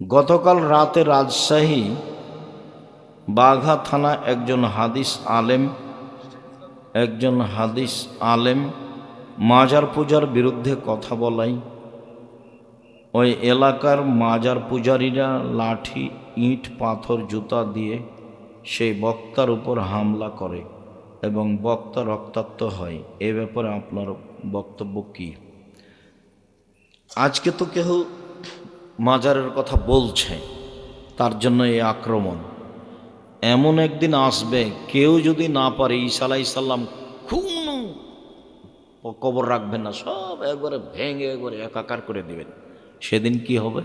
গতকাল রাতে রাজশাহী বাঘা থানা একজন হাদিস আলেম, একজন হাদিস আলেম মাজার পূজার বিরুদ্ধে কথা বলাই। ওই এলাকার মাজার পূজারীরা লাঠি, ইট, পাথর, জুতা দিয়ে সেই বক্তার উপর হামলা করে এবং বক্তা রক্তাক্ত হয়। এ ব্যাপারে আপনার বক্তব্য কী? আজকে তো কেউ মাজারের কথা বলছে, তার জন্য এই আক্রমণ। এমন একদিন আসবে, কেউ যদি না পারে ঈসা আলাইসাল্লাম কোনো কবর রাখবেন না, সব একবারে ভেঙে একবারে একাকার করে দিবেন। সেদিন কি হবে?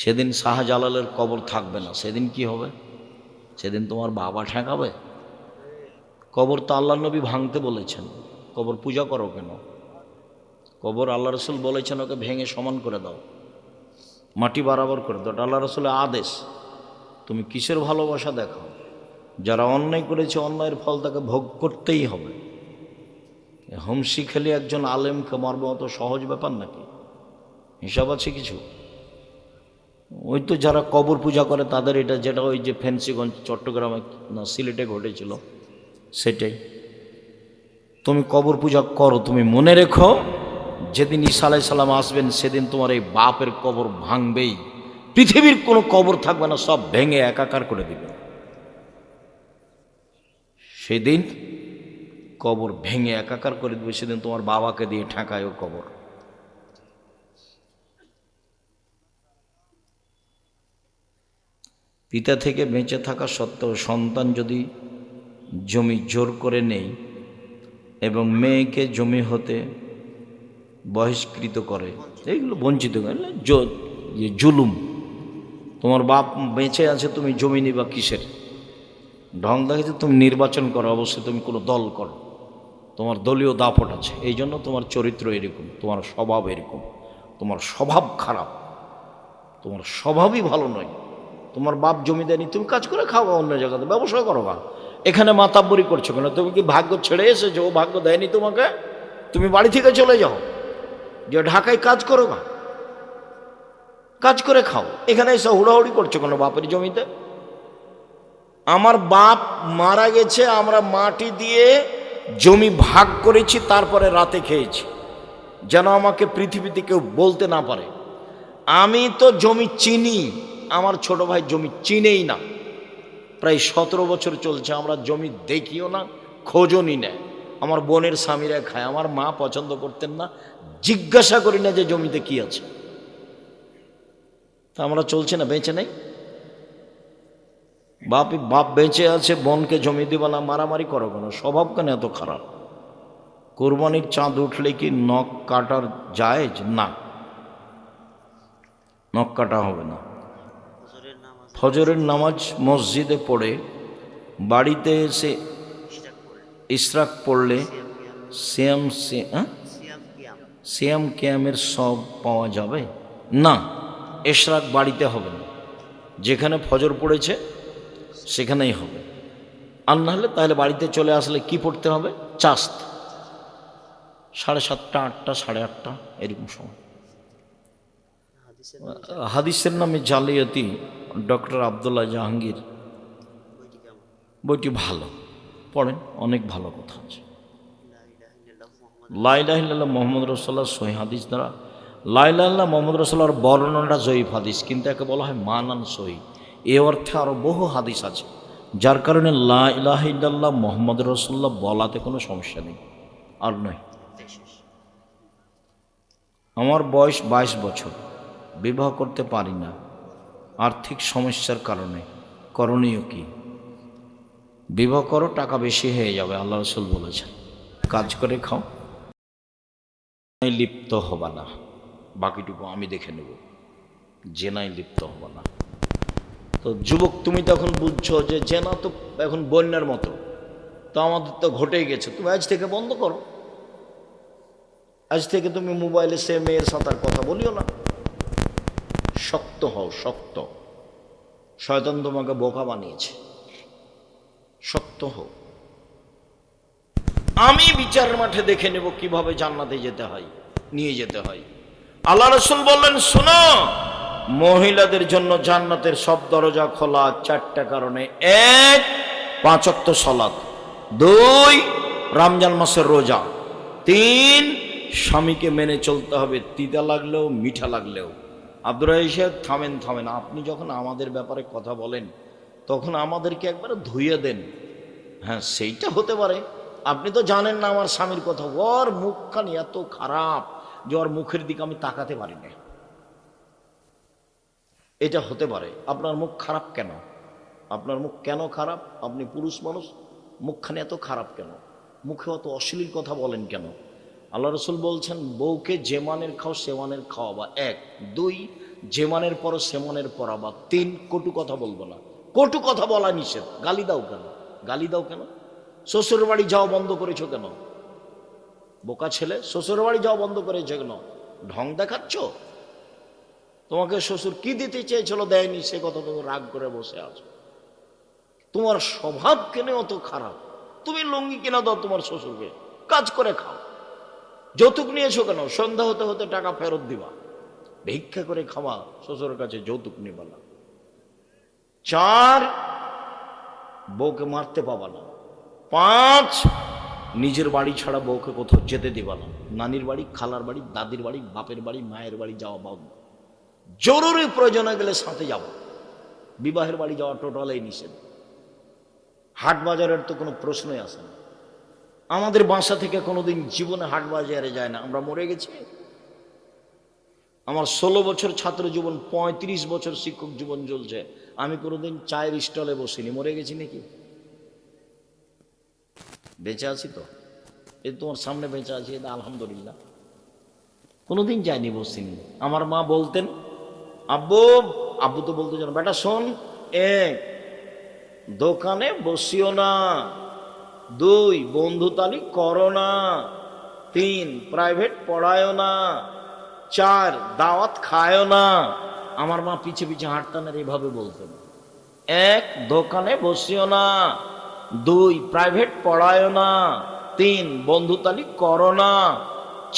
সেদিন শাহজালালের কবর থাকবে না, সেদিন কি হবে? সেদিন তোমার বাবা ঠেকাবে? কবর তো আল্লাহ নবী ভাঙতে বলেছেন, কবর পূজা করো কেন? কবর আল্লাহ রসুল বলেছেন ওকে ভেঙে সমান করে দাও। মাটি বরাবর করে দাও। আল্লাহ রসুলের আদেশ। তুমি কিসের ভালোবাসা দেখাও যারা অন্যায় করেছে, অন্যায়ের ফল তাকে ভোগ করতেই হবে। হোমসি খেলে একজন আলেমকে মারব অত সহজ ব্যাপার নাকি? হিসাব আছে কিছু? ওই তো যারা কবর পূজা করে, তাদের এটা যেটা ওই যে ফেন্সিগঞ্জ, চট্টগ্রামে, না, সিলেটে ঘটেছিল, সেটাই। তুমি কবর পূজা করো, তুমি মনে রেখো যেদিন ঈসা আলাই সাল্লাম আসবেন, সেদিন তোমার এই বাপের কবর ভাঙবেই। পৃথিবীর কোনো কবর থাকবে না, সব ভেঙে একাকার করে দিবে। সেদিন কবর ভেঙে একাকার করে দেবে, সেদিন তোমার বাবাকে দিয়ে ঠেকায় ও কবর। পিতা থেকে বেঁচে থাকা সত্ত্বেও সন্তান যদি জমি জোর করে নেই এবং মেয়েকে জমি হতে বহিষ্কৃত করে। এইগুলো বঞ্চিত করে। ইয়ে জুলুম। তোমার বাপ বেঁচে আছে, তুমি জমি নিবা কিসের? ঢং দেখেছে তুমি নির্বাচন করো, অবশ্যই তুমি কোনো দল করো। তোমার দলীয় দাপট আছে। এই জন্য তোমার চরিত্র এরকম, তোমার স্বভাব এরকম। তোমার স্বভাব খারাপ। তোমার স্বভাবই ভালো নয়। তোমার বাপ জমি দেয়নি, তুমি কাজ করে খাও অন্য জায়গাতে, ব্যবসা করো বা। এখানে মাতাব্বরি করছ কেন? তুমি কি ভাগ্য ছেড়ে এসেছ? ও ভাগ্য দেয়নি তোমাকে? তুমি বাড়ি থেকে চলে যাও। যে ঢাকায় কাজ করো না। কাজ করে খাও। এখানে এসে হুড়াহুড়ি করছ কোনো বাপের জমিতে? আমার বাপ মারা গেছে, আমরা মাটি দিয়ে জমি ভাগ করেছি, তারপরে রাতে খেয়েছি। যেন আমাকে পৃথিবীতে কেউ বলতে না পারে। আমি তো জমি চিনি, আমার ছোট ভাই জমি চিনেই না। প্রায় সতেরো বছর চলছে, আমরা জমি দেখিও না, খোঁজও নি নেয় আমার বোনের স্বামীরা খায় আমার মা পছন্দ করতেন না জিজ্ঞাসা করি না যে জমিতে কি আছে। তা আমরা চলছে না বেঁচে নেই। বাপ বাপ বেঁচে আছে বোনকে জমি দিব না মারামারি করো কেন? স্বভাব কেন এত খারাপ? কোরবানির চাঁদ উঠলে কি নখ কাটার জায়েজ? না। নখ কাটা হবে না। ফজরের নামাজ মসজিদে পড়ে বাড়িতে এসে ইশরাক পড়লে শ্যাম সে-? শ্যাম ক্যামের সব পাওয়া যাবে? না, ইশরাক বাড়িতে হবে না। যেখানে ফজর পড়েছে, সেখানেই হবে। আর না হলে তাহলে বাড়িতে চলে আসলে কি পড়তে হবে? চাস্ত। সাড়ে সাতটা, আটটা, সাড়ে আটটা, এরকম সময়। হাদিসের নামে জালিয়াতি ডক্টর আবদুল্লাহ জাহাঙ্গীর। বইটি ভালো। পড়েন, অনেক ভালো কথা আছে। লাইলাহিল্লাহ মোহাম্মদ রসোল্লাহ সহি হাদিস দ্বারা। লাইলাল্লাহ মোহাম্মদ রসোল্লাহর বর্ণনাটা জয়ীফ হাদিস, কিন্তু একে বলা হয় মানান সহি। এ অর্থে আরও বহু হাদিস আছে, যার কারণে লাইলাহিল্লাহ মোহাম্মদ রসোল্লাহ বলাতে কোনো সমস্যা নেই, আর নয়। আমার বয়স বাইশ বছর, বিবাহ করতে পারি না, আর্থিক সমস্যার কারণে। করণীয় কি? বিবাহ করো, টাকা বেশি হয়ে যাবে, আল্লাহ রসুল বলেছেন। কাজ করে খাও। লিপ্ত হবা না। বাকিটুকু আমি দেখে নেব। জেনায় লিপ্ত হবা না। তো যুবক, তুমি তখন বুঝছ যে জেনা তো এখন বন্যার মতো। তো আমাদের তো ঘটেই গেছে। তুমি আজ থেকে বন্ধ করো। আজ থেকে তুমি মোবাইলে সে মেয়ের সাঁতার কথা বলিও না। শক্ত হও, শক্ত। শয়তান তোমাকে বোকা বানিয়েছে। শক্ত হোক। আমি বিচার মাঠে দেখে নেব কীভাবে জান্নাতে যেতে হয়, নিয়ে যেতে হয়। আল্লাহ রসুল বললেন, শোনো, মহিলাদের জন্য জান্নাতের সব দরজা খোলা চারটা কারণে। এক পাঁচক্ত সলাৎ দুই, রমজান মাসের রোজা। তিন, স্বামীকে মেনে চলতে হবে, তিতা লাগলেও, মিঠা লাগলেও। আব্দুর থামেন থামেন। আপনি যখন আমাদের ব্যাপারে কথা বলেন তখন আমাদেরকে একবার ধুয়ে দেন। হ্যাঁ সেইটা হতে পারে। আপনি তো জানেন না আমার স্বামীর কথা। ওর মুখখানি এত খারাপ যে ওর মুখের দিকে আমি তাকাতে পারি না। এটা হতে পারে। আপনার মুখ খারাপ কেন? আপনার মুখ কেন খারাপ? আপনি পুরুষ মানুষ, মুখখানে এত খারাপ কেন? মুখে অত অশ্লীল কথা বলেন কেন? আল্লাহ রসুল বলছেন, বউকে যে মানের খাও, সে মানের খাওয়াবা এক। দুই, যে মানের পর সে মানের পরাবা। তিন, কটু কথা বলব না। কটু কথা বলা নিষেধ। গালি দাও কেন? গালি দাও কেন? শ্বশুর বাড়ি যাওয়া বন্ধ করেছ কেন? বোকা ছেলে শ্বশুর বাড়ি যাওয়া বন্ধ করেছ কেন? ঢং দেখাচ্ছ? তোমাকে শ্বশুর কি দিতে চেয়েছিল দেয়নি, সে কথা তুমি রাগ করে বসে আছো। তোমার স্বভাব কেন অত খারাপ? তুমি লুঙ্গি কিনা দাও তোমার শ্বশুরকে, কাজ করে খাও। যৌতুক নিয়েছো কেন? সন্ধ্যা হতে হতে টাকা ফেরত দিবা। ভিক্ষা করে খাওয়া শ্বশুরের কাছে যৌতুক নিবা না। চার, বউকে মারতে পাবা না। পাঁচ, নিজের বাড়ি ছাড়া বউকে কোথাও যেতে দিবা না। নানির বাড়ি, খালার বাড়ি, দাদির বাড়ি, বাপের বাড়ি, মায়ের বাড়ি যাওয়া বন্ধ জরুরি প্রয়োজনে গেলে সাথে যাব। বিবাহের বাড়ি যাওয়া টোটালেই নিষেধ। হাট বাজারের তো কোনো প্রশ্নই আসে না। আমাদের বাসা থেকে কোনোদিন জীবনে হাট বাজারে যায় না। আমরা মরে গেছি। আমার ষোলো বছর ছাত্র জীবন, পঁয়ত্রিশ বছর শিক্ষক জীবন চলছে। আমি কোনোদিন চায়ের স্টলে বসিনি। মরে গেছি নাকি? বেঁচে আছি তো। এই তোমার সামনে বেঁচে আছি, এটা আলহামদুলিল্লাহ। কোনোদিন যায়নি বসিনি। আমার মা বলতেন, আব্বু আব্বু তো বলতে জানো বেটা শোন, এক, দোকানে বসিও না। দুই বন্ধুতালি করো না। তিন প্রাইভেট পড়ায়ও না। চার, দাওয়াত খায়ও না। আমার মা পিছে পিছে হাঁটতেন আর এইভাবে বলতেন। এক দোকানে বসিও না, দুই প্রাইভেট পড়ায়ও না, তিন বন্ধুতালি করো না,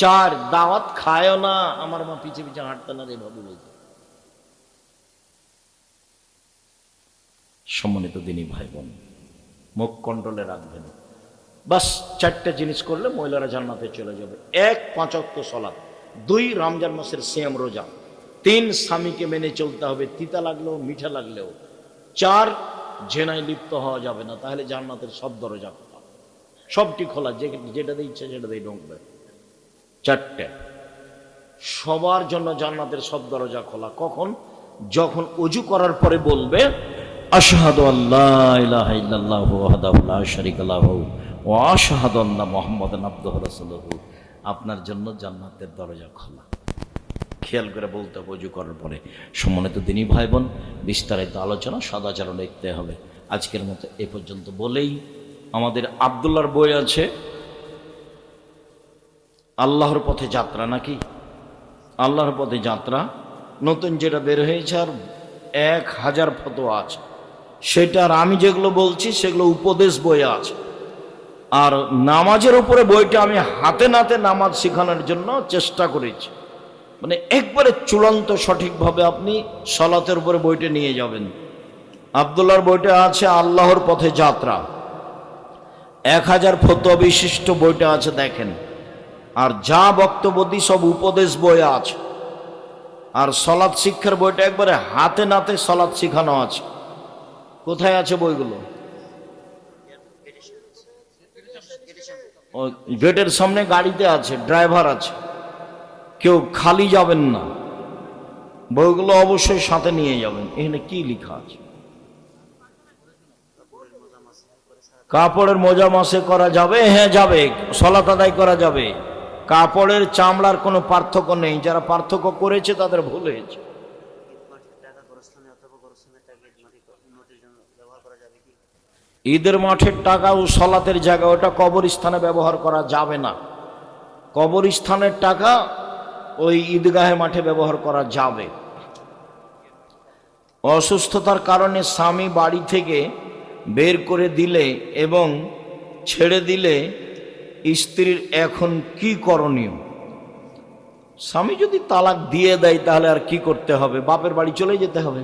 চার দাওয়াত খায়ও না। আমার মা পিছে পিছে হাঁটতেন আর এইভাবে বলতেন। সম্মানিত দিনী ভাই বোন মুখ কন্ট্রোলে রাখবেন। বাস, চারটা জিনিস করলে মহিলারা জান্নাতে চলে যাবে। এক পাঁচক্ত সলাপ দুই, রমজান মাসের সেম রোজা। তিন স্বামীকে মেনে চলতে হবে, তিতা লাগলেও, মিঠা লাগলেও। চার, জেনায় লিপ্ত হওয়া যাবে না, তাহলে জান্নাতের সব দরজা খোলা। সবটি খোলা, যে যেটাতে ইচ্ছে সেটাতেই ঢুকবে। চারটে, সবার জন্য জান্নাতের সব দরজা খোলা। কখন? যখন অজু করার পরে বলবে, আশহাদু আল্লাহ ইলাহা ইল্লাল্লাহু ওয়াহদাহু লা শারীকা লাহু ওয়া আশহাদু আন্না মুহাম্মাদান আবদুহু রাসূলুহু। আপনার জন্য জান্নাতের দরজা খোলা। খেয়াল করে বলতে হবে, অজু করার পরে। সম্মানিত দিনী ভাই বোন বিস্তারিত আলোচনা সদাচরণ লিখতে হবে। আজকের মতো এ পর্যন্ত বলেই আমাদের আবদুল্লার বই আছে, আল্লাহর পথে যাত্রা নাকি? আল্লাহর পথে যাত্রা, নতুন যেটা বের হয়েছে আর এক হাজার ফতোয়া আছে। সেটা আর আমি যেগুলো বলছি, সেগুলো উপদেশ বই আছে। আর নামাজের উপরে বইটা আমি হাতে নাতে নামাজ শেখানোর জন্য চেষ্টা করেছি। মানে একবারে চূড়ান্ত সঠিকভাবে আপনি সলাতের উপরে বইটা নিয়ে যাবেন। আবদুল্লাহর বইটা আছে আল্লাহর পথে যাত্রা। এক হাজার ফতোয়া বিশিষ্ট বইটা আছে দেখেন। আর যা বক্তব্য দিই সব উপদেশ বই আছে। আর সলাৎ শিক্ষার বইটা একবারে হাতে নাতে সলাৎ শিখানো আছে। কোথায় আছে বইগুলো? গেটের সামনে গাড়িতে আছে, ড্রাইভার আছে। কেউ খালি যাবেন না। বইগুলো অবশ্যই সাথে নিয়ে যাবেন। এখানে কি লেখা আছে? কাপড়ের মোজা মাসে করা যাবে? হ্যাঁ যাবে। সলাত আদায় করা যাবে। কাপড়ের চামড়ার কোনো পার্থক্য নেই। যারা পার্থক্য করেছে, তাদের ভুল হয়েছে। ঈদের মাঠের টাকা ও সলাতের জায়গা, ওটা কবরস্থানে ব্যবহার করা যাবে না। কবরস্থানের টাকা ওই ঈদগাহে মাঠে ব্যবহার করা যাবে। অসুস্থতার কারণে স্বামী বাড়ি থেকে বের করে দিলে এবং ছেড়ে দিলে স্ত্রীর এখন কি করণীয়? স্বামী যদি তালাক দিয়ে দেয় তাহলে আর কি করতে হবে? বাপের বাড়ি চলে যেতে হবে।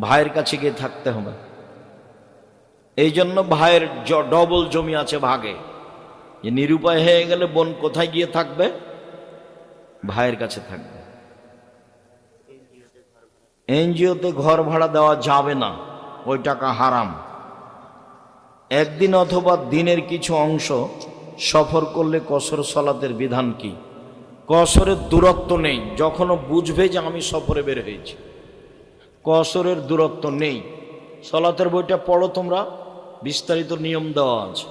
ভাইয়ের কাছে গিয়ে থাকতে হবে। এই জন্য ভাইয়ের ডবল জমি আছে ভাগে। যে নিরুপায় হয়ে গেলে বোন কোথায় গিয়ে থাকবে? ভাইয়ের কাছে থাকবে। এনজিওতে ঘর ভাড়া দেওয়া যাবে না, ওই টাকা হারাম। একদিন অথবা দিনের কিছু অংশ সফর করলে কসর সলাতের বিধান কি? কসরের দূরত্ব নেই, যখনও বুঝবে যে আমি সফরে বের হয়েছি। কসরের দূরত্ব নেই। সলাতের বইটা পড়ো তোমরা, বিস্তারিত নিয়ম দেওয়া আছে।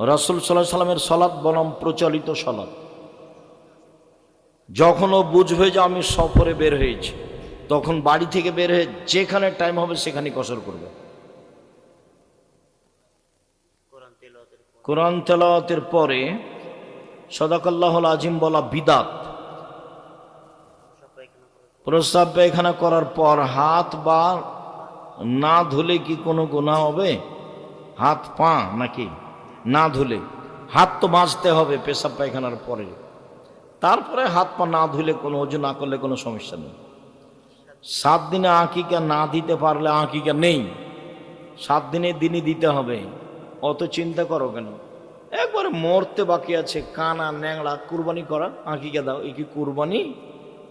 রাসুল সাল্লাহ সাল্লামের সলাৎ বনাম প্রচলিত সলাৎ। যখনও বুঝবে যে আমি সফরে বের হয়েছি তখন বাড়ি থেকে বের হয়ে যেখানে টাইম হবে সেখানে কসর করবে। কোরআন তেলাওয়াতের পর। সদাকাল্লাহ আজিম বলা বিদাত। প্রস্তাব পায়খানা করার পর হাত বা না ধুলে কি কোনো গুণা হবে? হাত পা নাকি? না ধুলে। হাত তো মাজতে হবে পেশাব পায়খানার পরে। তারপরে হাত পা না ধুলে কোনো অজু না করলে কোনো সমস্যা নেই। সাত দিনে আঁকিকা না দিতে পারলে আঁকিকা নেই। সাত দিনে দিনই দিতে হবে। অত চিন্তা করো কেন? একবারে মরতে বাকি আছে, কানা, ন্যাংড়া, কুরবানি করা, আঁকিকা দাও। এই কি কুরবানি?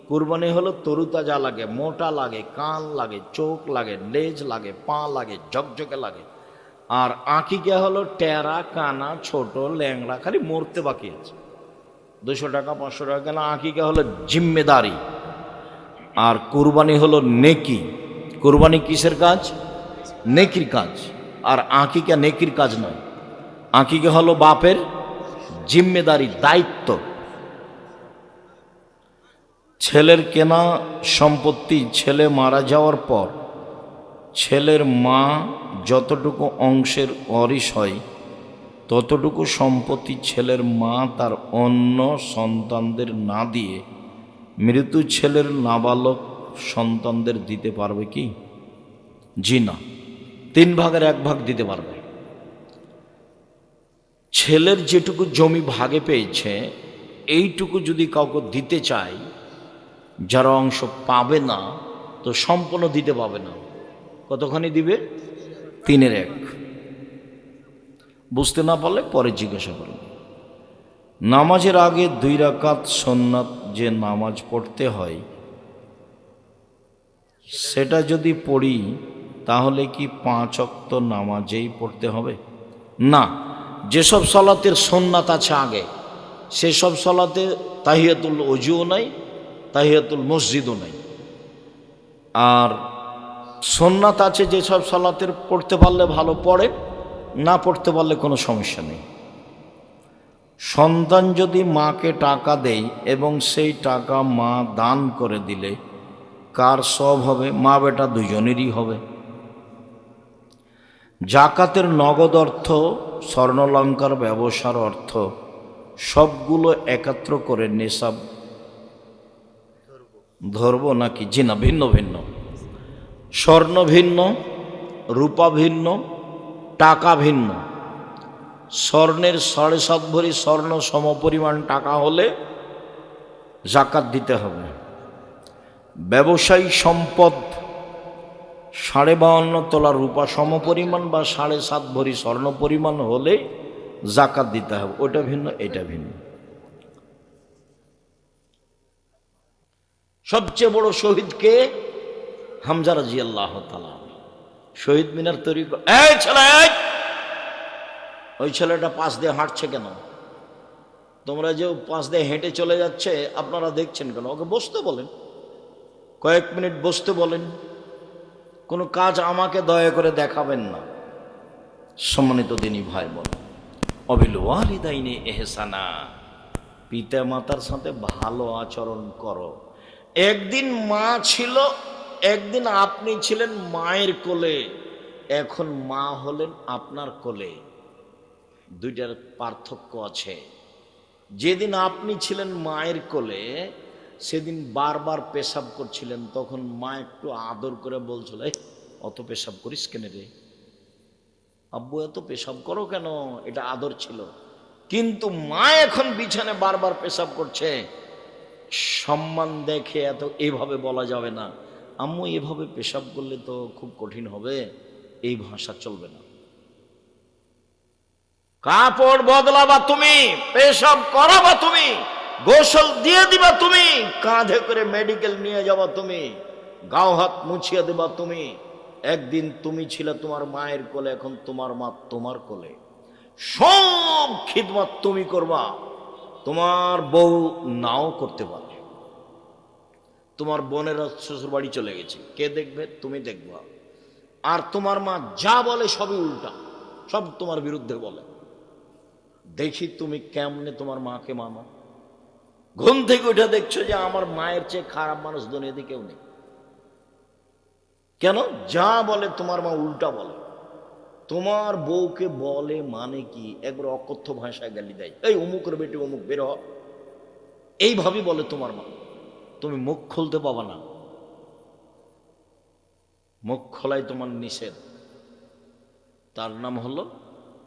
কুরবানি হলো তরুতাজা লাগে, মোটা লাগে, কান লাগে, চোখ লাগে, লেজ লাগে, পা লাগে, ঝকঝকে লাগে। আর আঁকিকা হলো টেরা, কানা, ছোট, ল্যাংড়া, খালি মরতে বাকি আছে। দুশো টাকা, পাঁচশো টাকা কেন আঁকিকা হলো জিম্মেদারি। আর কুরবানি হলো নেকি। কুরবানি কিসের কাজ? নেকির কাজ। আর আঁকিকা নেকির কাজ নয়। আঁকিকা হলো বাপের জিম্মেদারি, দায়িত্ব। ছেলের কেনা সম্পত্তি ছেলে মারা যাওয়ার পর ছেলের মা যতটুকু অংশের অরিস হয় ততটুকু সম্পত্তি ছেলের মা তার অন্য সন্তানদের না দিয়ে মৃত্যু ছেলের নাবালক সন্তানদের দিতে পারবে কি? জি না। তিন ভাগের এক ভাগ দিতে পারবে। ছেলের যেটুকু জমি ভাগে পেয়েছে, এইটুকু যদি কাউকে দিতে চায়, যারা অংশ পাবে না, তো সম্পূর্ণ দিতে পাবে না। কতখানি দিবে? তিনের এক। বুঝতে না পারলে পরে জিজ্ঞাসা করবে নামাজের আগে দুই রাকাত সন্ন্যাত যে নামাজ পড়তে হয়, সেটা যদি পড়ি, তাহলে কি পাঁচ অক্ত নামাজেই পড়তে হবে? না, যেসব সলাতের সন্ন্যাত আছে আগে, সেসব সলাতে তাহিয়াতুল অজুও নাই, তাহিয়াতুল মসজিদও নাই। আর সন্ন্যাত আছে যেসব সলাতের পড়তে পারলে ভালো পড়ে না পড়তে পারলে কোনো সমস্যা নেই। সন্তান যদি মাকে টাকা দেয় এবং সেই টাকা মা দান করে দিলে, কার সব হবে? মা বেটা দুজনেরই হবে। জাকাতের নগদ অর্থ, স্বর্ণলঙ্কার ব্যবসার অর্থ, সবগুলো একাত্র করে নেশাব ধরবো নাকি? জি না ভিন্ন ভিন্ন। স্বর্ণ ভিন্ন, রূপা ভিন্ন টাকা ভিন্ন। স্বর্ণের সাড়ে সাত ভরি স্বর্ণ সমপরিমাণ টাকা হলে জাকাত দিতে হবে। ব্যবসায়ী সম্পদ সাড়ে বাউন্ন তোলা রূপা সমপরিমাণ বা সাড়ে সাত ভরি স্বর্ণ পরিমাণ হলে জাকাত দিতে হবে। ওটা ভিন্ন, এটা ভিন্ন। সবচেয়ে বড় শহীদকে হামজা রাজি আল্লাহ তালা শহীদ মিনার তৈরি এই ছেলে ওই ছেলেটা পাশ দিয়ে হাঁটছে কেন? তোমরা যে পাশ দিয়ে হেঁটে চলে যাচ্ছে, আপনারা দেখছেন কেন? ওকে বসতে বলেন। কয়েক মিনিট বসতে বলেন। কোনো কাজ আমাকে দয়া করে দেখাবেন না। সম্মানিত দিনী ভাই বোন অবিল এহসানা পিতা মাতার সাথে ভালো আচরণ করো। একদিন মা ছিল একদিন আপনি ছিলেন মায়ের কোলে এখন মা হলেন আপনার কোলে। দুইটার পার্থক্য আছে। যেদিন আপনি ছিলেন মায়ের কোলে সেদিন বারবার পেশাব করছিলেন তখন মা একটু আদর করে বলছিল "এই, অত পেশাব করিস কেন রে? আব্বু এত পেশাব করো কেন? এটা আদর ছিল। কিন্তু মা এখন বিছানে বারবার পেশাব করছে। সম্মান দেখে এত এভাবে বলা যাবে না। আম্মু এভাবে পেশাব করলে তো খুব কঠিন হবে, এই ভাষা চলবে না। কাপড় বদলাবা তুমি, পেশাব করাবা তুমি, গোসল দিয়ে দিবা তুমি, কাঁধে করে মেডিকেল নিয়ে যাবা তুমি, গাও হাত মুছিয়ে দেবা তুমি, একদিন তুমি ছিলে তোমার মায়ের কোলে, এখন তোমার মা তোমার কোলে। সব খিদমত তুমি করবা, তোমার বউ নাও করতে পারে তোমার বোনেরা শ্বশুর বাড়ি চলে গেছে। কে দেখবে? তুমি দেখবা। আর তোমার মা যা বলে সবই উল্টা। সব তোমার বিরুদ্ধে বলে। দেখি তুমি কেমনে তোমার মাকে মানো। ঘুম থেকে উঠে দেখছ যে আমার মায়ের চেয়ে খারাপ মানুষ দুনিয়াতে কেউ নেই। কেন? যা বলে তোমার মা উল্টা বলে। তোমার বউকে বলে মানে কি? একবার অকথ্য ভাষায় গালি দেয়। এই অমুকের বেটি অমুক, বের এইভাবেই বলে তোমার মা। তুমি মুখ খুলতে পাবা না। মুখ খোলাই তোমার নিষেধ। তার নাম হলো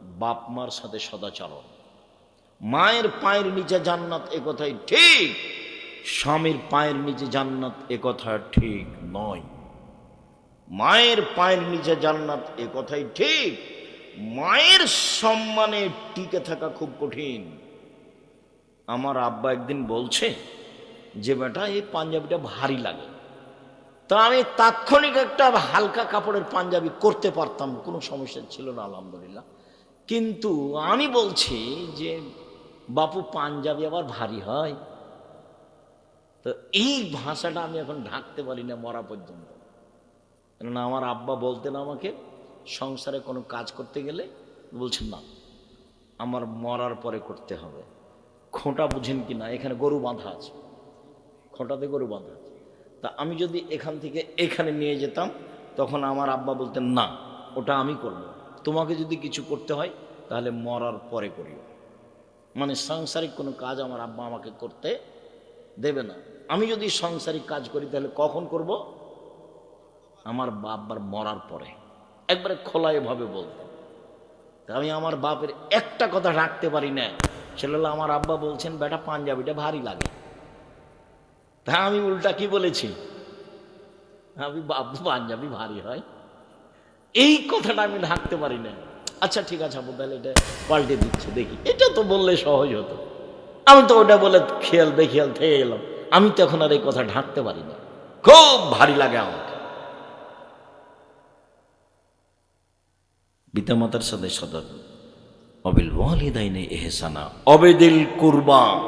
বাপ মার সাথে সদাচরণ। মায়ের পায়ের নিচে জান্নাত এ কথাই ঠিক, স্বামীর পায়ের নিচে জান্নাত এ কথা ঠিক নয়। মায়ের পায়ের নিচে জান্নাত এ কথাই ঠিক, মায়ের সম্মানে টিকে থাকা খুব কঠিন। আমার আব্বা একদিন বলছে যে বেটা, এই পাঞ্জাবিটা ভারী লাগে। তা আমি তাৎক্ষণিক একটা হালকা কাপড়ের পাঞ্জাবি করতে পারতাম, কোনো সমস্যা ছিল না, আলহামদুলিল্লাহ। কিন্তু আমি বলছি যে, বাপু, পাঞ্জাবি আবার ভারী হয়? তো এই ভাষাটা আমি এখন ঢাকতে পারি না, মরা পর্যন্ত। কেননা আমার আব্বা বলতেন আমাকে, সংসারে কোনো কাজ করতে গেলে? বলছেন, না, আমার মরার পরে করতে হবে। খোঁটা বুঝেন কি না এখানে গরু বাঁধা আছে। খোঁটাতে গরু বাঁধা। তা আমি যদি এখান থেকে এখানে নিয়ে যেতাম, তখন আমার আব্বা বলতেন, না, ওটা আমি করব। তোমাকে যদি কিছু করতে হয়, তাহলে মরার পরে করিও। মানে সাংসারিক কোনো কাজ আমার আব্বা আমাকে করতে দেবে না। আমি যদি সাংসারিক কাজ করি, তাহলে কখন করব? আমার বাবার মরার পরে। একবারে খোলাইভাবে বলতেন তা আমি আমার বাপের একটা কথা রাখতে পারি না। ছেলেলা আমার আব্বা বলছেন, বেটা, পাঞ্জাবিটা ভারী লাগে। তা আমি উল্টা কি বলেছি? আমি বাবু পাঞ্জাবি ভারী হয়। এই কথাটা আমি ঢাকতে পারি না। আচ্ছা ঠিক আছে, আপু, তাহলে এটা পাল্টে দিচ্ছে, দেখি। এটা তো বললে সহজ হতো। আমি তো ওটা বলে খেয়াল বেখিয়াল থেকে গেলাম। আমি তো এখন আর এই কথা ঢাকতে পারি না। খুব ভারী লাগে আমাকে। পিতামাতার সাথে সদর। অবিল ওয়ালিদাইনে এহসানা। অবেদিল কুরবা।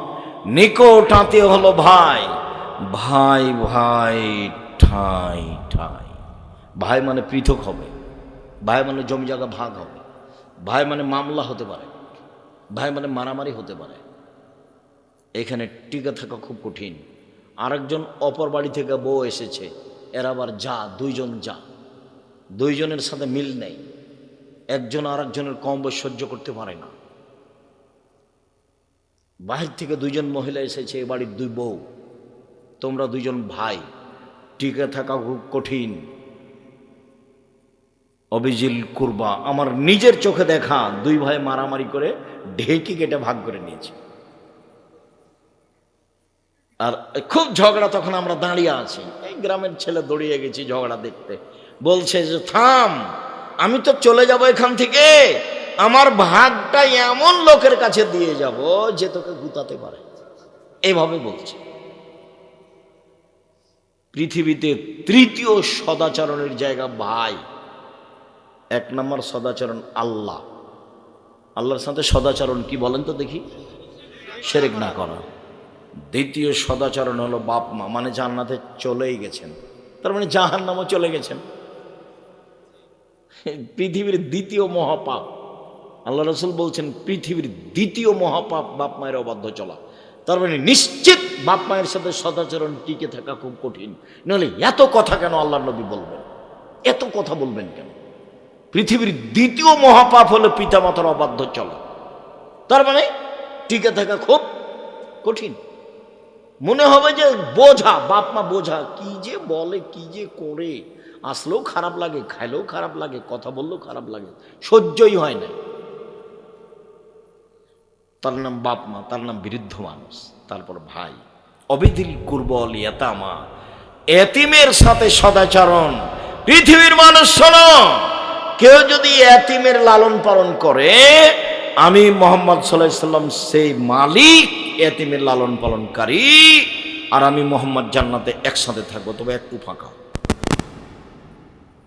নিকট আত্মীয় হলো ভাই। ভাই ভাই, ঠাই ঠাই। ভাই মানে পৃথক হবে। ভাই মানে জমি জায়গা ভাগ হবে। ভাই মানে মামলা হতে পারে। ভাই মানে মারামারি হতে পারে। এখানে টিকে থাকা খুব কঠিন। আরেকজন অপর বাড়ি থেকে বউ এসেছে। এর আবার যা, দুইজন যা। দুইজনের সাথে মিল নেই। একজন আর একজনের কম বয়স সহ্য করতে পারে না। বাহির থেকে দুইজন মহিলা এসেছে, এ বাড়ির দুই বউ। তোমরা দুজন ভাই, টিকে থাকা খুব কঠিন। অবিজিল কুরবা, আমার নিজের চোখে দেখা, দুই ভাই মারামারি করে ঢেকি কেটে ভাগ করে নিয়েছে। আর খুব ঝগড়া তখন আমরা দাঁড়িয়ে আছি। এই গ্রামের ছেলে দৌড়িয়ে গেছি ঝগড়া দেখতে। বলছে যে, থাম, আমি তো চলে যাব এখান থেকে। আমার ভাগটা এমন লোকের কাছে দিয়ে যাব যে তোকে গুতাতে পারে। এভাবে বলছে। পৃথিবীতে তৃতীয় সদাচরণের জায়গা ভাই। এক নম্বর সদাচরণ আল্লাহ। আল্লাহর সাথে সদাচরণ কি বলেন তো দেখি? সেরেক না করা। দ্বিতীয় সদাচরণ হলো বাপ মা মানে জান্নাতে চলেই গেছেন। তার মানে জাহান নামও চলে গেছেন। পৃথিবীর দ্বিতীয় মহাপাপ। আল্লাহ রসুল বলছেন, পৃথিবীর দ্বিতীয় মহাপাপ বাপ মায়ের অবাধ্য চলা। তার মানে নিশ্চিত বাপ মায়ের সাথে সদাচরণ টিকে থাকা খুব কঠিন। নাহলে এত কথা কেন আল্লাহ নবী বলবেন? এত কথা বলবেন কেন? পৃথিবীর দ্বিতীয় মহাপাপ হলো পিতামাতার অবাধ্য চলা। তার মানে টিকে থাকা খুব কঠিন। মনে হবে যে বোঝা, বাপ মা বোঝা, কি যে বলে, কি যে করে। আসলেও খারাপ লাগে, খাইলেও খারাপ লাগে, কথা বললেও খারাপ লাগে, সহ্যই হয় না। তার নাম বাপ মা, তার নাম বৃদ্ধ মানুষ, তারপর ভাই। অবিধিল কুরবল ইয়াতামা, এতিমের সাথে সদাচরণ। পৃথিবীর মানুষ, শোনো, কেউ যদি এতিমের লালন পালন করে, আমি মোহাম্মদ সাল্লাম সেই মালিক, এতিমের লালন পালনকারী, আর আমি মোহাম্মদ জান্নাতে একসাথে থাকব, তবে একটু ফাঁকা।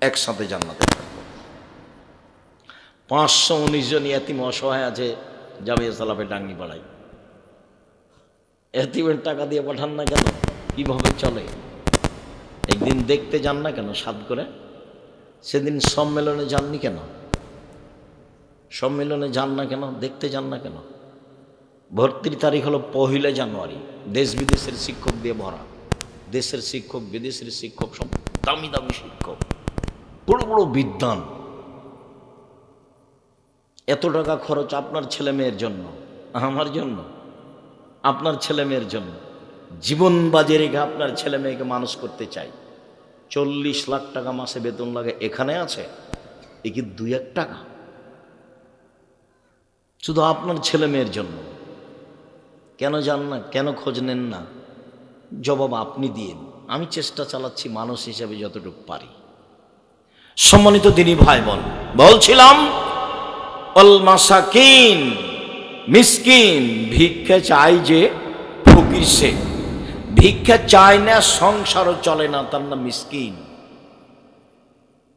একসাথে জান্নাতে থাকব। পাঁচশো উনিশ জন এতিম অসহায় আছে জামিয়া সালাফে ডাঙ্গি পাড়ায়। এতিমের টাকা দিয়ে পাঠান না কেন? কীভাবে চলে? একদিন দেখতে যান না কেন সাদ করে? সেদিন সম্মেলনে যাননি কেন? সম্মেলনে যান না কেন? দেখতে যান না কেন? ভর্তির তারিখ হলো পহিলা জানুয়ারি। দেশ বিদেশের শিক্ষক দিয়ে ভরা। দেশের শিক্ষক, বিদেশের শিক্ষক, সব দামি দামি শিক্ষক। বড় বড় বিদ্যান এত টাকা খরচ আপনার ছেলে মেয়ের জন্য, আমার জন্য, আপনার ছেলে মেয়ের জন্য। জীবন বাজে রেখে আপনার ছেলে মেয়েকে মানুষ করতে চাই। চল্লিশ লাখ টাকা মাসে বেতন লাগে, এখানে আছে? এ কি দুই এক টাকা? শুধু আপনার ছেলে মেয়ের জন্য। কেন যান না, কেন খোঁজ নেন না? জবাব আপনি দিন আমি চেষ্টা চালাচ্ছি মানুষ হিসেবে যতটুকু পারি। সম্মানিত দিনী ভাই বোন, বলছিলাম অল মাসাকিন, মিসকিন, ভিক্ষা চাই যে ফকির সে। ভিক্ষা চায় না, সংসারও চলে না, তার নাম মিসকিন।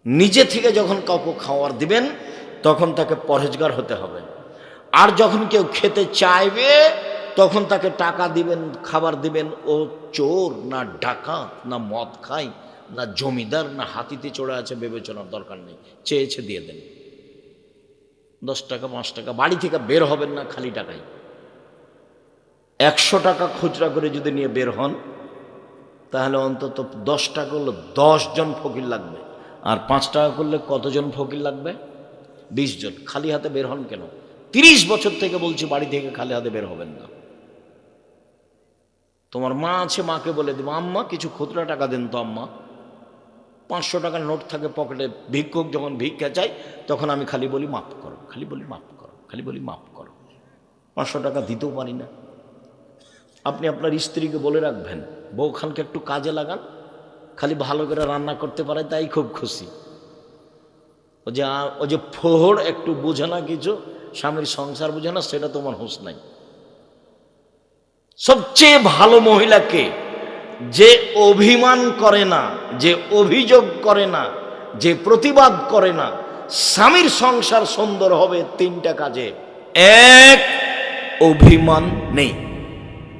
নিজে থেকে যখন কাউকে খাওয়ার দিবেন, তখন তাকে পরহেজগার হতে হবে। আর যখন কেউ খেতে চাইবে, তখন তাকে টাকা দিবেন, খাবার দিবেন। ও চোর না ডাকাত, না মদ খায়, না জমিদার, না হাতিতে চড়ে আছে, বিবেচনার দরকার নেই। চেয়েছে দিয়ে দেন। দশ টাকা, পাঁচ টাকা, বাড়ি থেকে বের হবেন না খালি টাকায়। একশো টাকা খুচরা করে যদি নিয়ে বের হন, তাহলে অন্তত দশ টাকা করলে জন ফকির লাগবে। আর পাঁচ টাকা করলে কতজন ফকির লাগবে? বিশ জন। খালি হাতে বের হন কেন? তিরিশ বছর থেকে বলছি বাড়ি থেকে খালি হাতে বের হবেন না। তোমার মা আছে, মাকে বলে দেবো, আম্মা, কিছু খুচরা টাকা দেন তো আম্মা। পাঁচশো টাকার নোট থাকে পকেটে, ভিক্ষুক যখন ভিক্ষা চাই তখন আমি খালি বলি, মাফ করো, খালি বলি মাফ করো, খালি বলি মাফ করো। পাঁচশো টাকা দিতেও পারি না। আপনি আপনার স্ত্রীকে বলে রাখবেন বউখানকে একটু কাজে লাগান, খালি ভালো করে রান্না করতে পারে, তাই খুব খুশি। ও যে ও যে ফোহর একটু বোঝে না কিছু, স্বামীর সংসার বোঝে না, সেটা তোমার হুঁশ নাই। সবচেয়ে ভালো মহিলাকে যে অভিমান করে না, যে অভিযোগ করে না, যে প্রতিবাদ করে না, স্বামীর সংসার সুন্দর হবে তিনটা কাজে। এক, অভিমান নেই।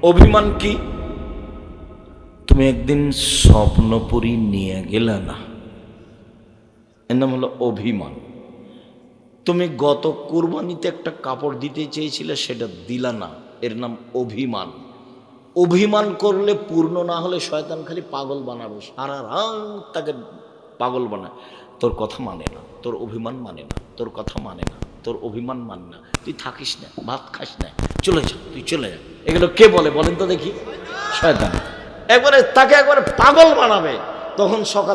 অভিমান কি? তুমি একদিন স্বপ্নপুরী নিয়ে গেলে না। এর নাম হলো অভিমান। তুমি গত কুরবানিতে একটা কাপড় দিতে চেয়েছিলে, সেটা দিলা না। এর নাম অভিমান। অভিমান করলে পূর্ণ না হলে শয়তান খালি পাগল বানাবে, সারা রাত তাকে পাগল বানায়। তোর কথা মানে না, তোর অভিমান মানে না, তোর কথা মানে না, তোর অভিমান মানে না। তুই থাকিস না, ভাত খাস না, চলে যা, তুই চলে যা। এগুলো কে বলে বলেন তো দেখি? শয়তান। একবারে তাকে একবারে পাগল বানাবে, তখন সকালে